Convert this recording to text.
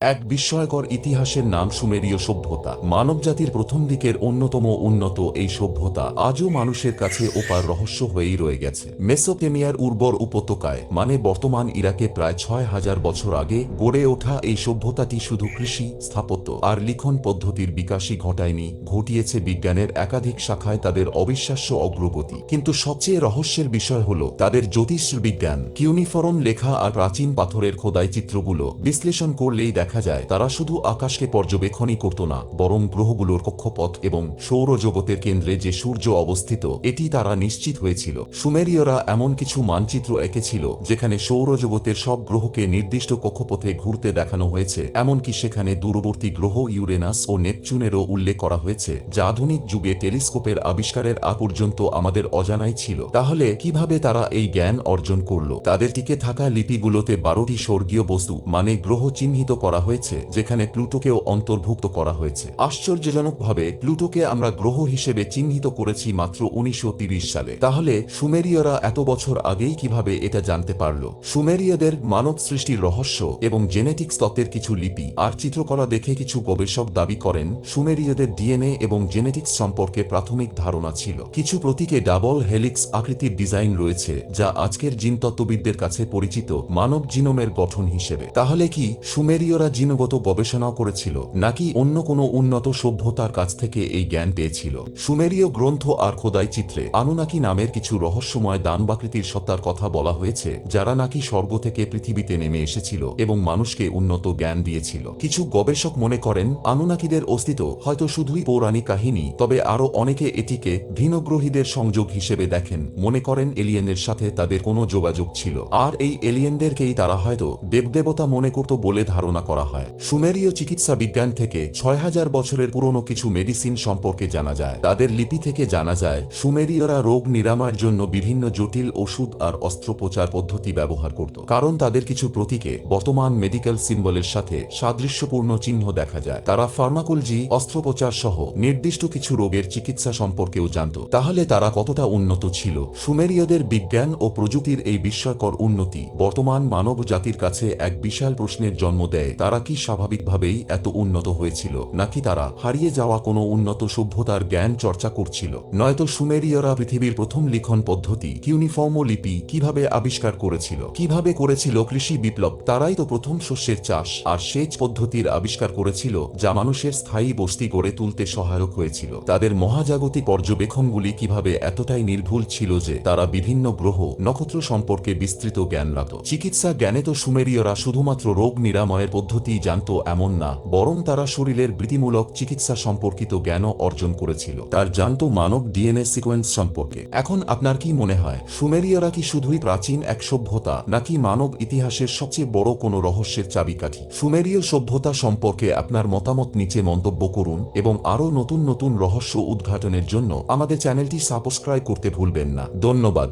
এক বিস্ময়কর ইতিহাসের নাম সুমেরীয় সভ্যতা। মানবজাতির প্রথম দিকের অন্যতম উন্নত এই সভ্যতা আজও মানুষের কাছে ওপার রহস্য হয়েই রয়ে গেছে। মেসোপেমিয়ার উর্বর উপত্যকায় মানে বর্তমান ইরাকে প্রায় ছয় হাজার বছর আগে, গড়ে ওঠা এই সভ্যতাটি শুধু কৃষি, স্থাপত্য আর লিখন পদ্ধতির বিকাশই ঘটায়নি, ঘটিয়েছে বিজ্ঞানের একাধিক শাখায় তাদের অবিশ্বাস্য অগ্রগতি। কিন্তু সবচেয়ে রহস্যের বিষয় হল তাদের জ্যোতিষ বিজ্ঞান কিউনিফরম লেখা আর প্রাচীন পাথরের খোদাই চিত্রগুলো বিশ্লেষণ করলেই দেখা যায়, তারা শুধু আকাশকে পর্যবেক্ষণই করত না, বরং গ্রহগুলোর কক্ষপথ এবং সৌরজগতের কেন্দ্রে যে সূর্য অবস্থিত, এটি তারা নিশ্চিত হয়েছিল। সুমেরীয়রা এমন কিছু মানচিত্র এঁকেছিল, যেখানে সৌরজগতের সব গ্রহকে নির্দিষ্ট কক্ষপথে ঘুরতে দেখানো হয়েছে, এমনকি সেখানে দূরবর্তী গ্রহ ইউরেনাস ও নেপচুনেরও উল্লেখ করা হয়েছে, যা আধুনিক যুগে টেলিস্কোপের আবিষ্কারের আগ পর্যন্ত আমাদের অজানাই ছিল। তাহলে, কীভাবে তারা এই জ্ঞান অর্জন করল? তাদের টিকে থাকা লিপিগুলোতে বারোটি স্বর্গীয় বস্তু মানে গ্রহ চিহ্নিত করা হয়েছে, যেখানে প্লুটোকেও অন্তর্ভুক্ত করা হয়েছে। আশ্চর্যজনকভাবে, প্লুটোকে আমরা গ্রহ হিসেবে চিহ্নিত করেছি মাত্র উনিশশো সালে। তাহলে, সুমেরীয়রা এত বছর আগেই কীভাবে এটা জানতে পারল? সুমেরীয়দের মানব সৃষ্টির রহস্য এবং জেনেটিক্স তত্ত্বের কিছু লিপি আর চিত্রকলা দেখে কিছু গবেষক দাবি করেন, সুমেরীয়দের ডিএনএ এবং জেনেটিক্স সম্পর্কে প্রাথমিক ধারণা ছিল। কিছু প্রতীকে ডাবল হেলিক্স আকৃতির ডিজাইন রয়েছে, যা আজকের জিনতত্ত্ববিদদের কাছে পরিচিত মানব জিনোমের গঠন হিসেবে। তাহলে কি সুমেরীয়রা জিনগত গবেষণা করেছিল, নাকি অন্য কোনো উন্নত সভ্যতার কাছ থেকে এই জ্ঞান পেয়েছিল। সুমেরীয় গ্রন্থ আর খোদাই চিত্রে আনুনাকি নামের কিছু রহস্যময় দানবাকৃতির সত্তার কথা বলা হয়েছে, যারা নাকি স্বর্গ থেকে পৃথিবীতে নেমে এসেছিল এবং মানুষকে উন্নত জ্ঞান দিয়েছিল। কিছু গবেষক মনে করেন, আনুনাকিদের অস্তিত্ব হয়তো শুধুই পৌরাণিক কাহিনী, তবে আরও অনেকে এটিকে ভিনগ্রহীদের সংযোগ হিসেবে দেখেন। মনে করেন এলিয়েনের সাথে তাদের কোনো যোগাযোগ ছিল। আর এই এলিয়েনদেরকেই তারা হয়তো দেবদেবতা মনে করত বলে ধারণা করা হয়। সুমেরীয় চিকিৎসা বিজ্ঞান থেকে ছয় হাজার বছরের পুরনো কিছু মেডিসিন সম্পর্কে জানা যায়। তাদের লিপি থেকে জানা যায়, সুমেরীয়রা রোগ নিরাময়ের জন্য বিভিন্ন জটিল ওষুধ আর অস্ত্রোপচার পদ্ধতি ব্যবহার করত। কারণ তাদের কিছু প্রতীকে বর্তমান মেডিকেল সিম্বলের সাথে সাদৃশ্যপূর্ণ চিহ্ন দেখা যায়। তারা ফার্মাকোলজি, অস্ত্রোপচার সহ নির্দিষ্ট কিছু রোগের চিকিৎসা সম্পর্কেও জানত। তাহলে তারা কতটা উন্নত ছিল? সুমেরীয়দের বিজ্ঞান ও প্রযুক্তির এই বিস্ময়কর উন্নতি বর্তমান মানব জাতির কাছে এক বিশাল প্রশ্নের জন্ম দেয়। তারা কি স্বাভাবিকভাবেই এত উন্নত হয়েছিল, নাকি তারা হারিয়ে যাওয়া কোনো উন্নত সভ্যতার জ্ঞান চর্চা করছিল? নয়তো সুমেরিয়রা পৃথিবীর প্রথম লিখন পদ্ধতি, কিউনিফর্ম লিপি কীভাবে আবিষ্কার করেছিল, কীভাবে করেছিল কৃষি বিপ্লব, তারাই তো প্রথম শস্যের চাষ, আর সেচ পদ্ধতির আবিষ্কার করেছিল যা মানুষের স্থায়ী বস্তি গড়ে তুলতে সহায়ক হয়েছিল। তাদের মহাজাগতিক পর্যবেক্ষণগুলি কীভাবে এতটাই নির্ভুল ছিল যে তারা বিভিন্ন গ্রহ, নক্ষত্র সম্পর্কে বিস্তৃত জ্ঞান রাখত চিকিৎসা জ্ঞানে তো সুমেরীয়রা শুধুমাত্র রোগ নিরাময়ের পদ্ধতি জানত এমন না, বরং তারা শরীরের বৃত্তিমূলক চিকিৎসা সম্পর্কিত জ্ঞানও অর্জন করেছিল। তার জানত মানব ডিএনএ সিকোয়েন্স সম্পর্কে। এখন আপনার কি মনে হয়, সুমেরীয়রা কি শুধুই প্রাচীন এক সভ্যতা, নাকি মানব ইতিহাসের সবচেয়ে বড় কোনো রহস্যের চাবিকাঠি? সুমেরীয় সভ্যতা সম্পর্কে আপনার মতামত নিচে মন্তব্য করুন, এবং আরও নতুন নতুন রহস্য উদ্ঘাটনের জন্য আমাদের চ্যানেলটি সাবস্ক্রাইব করতে ভুলবেন না। ধন্যবাদ।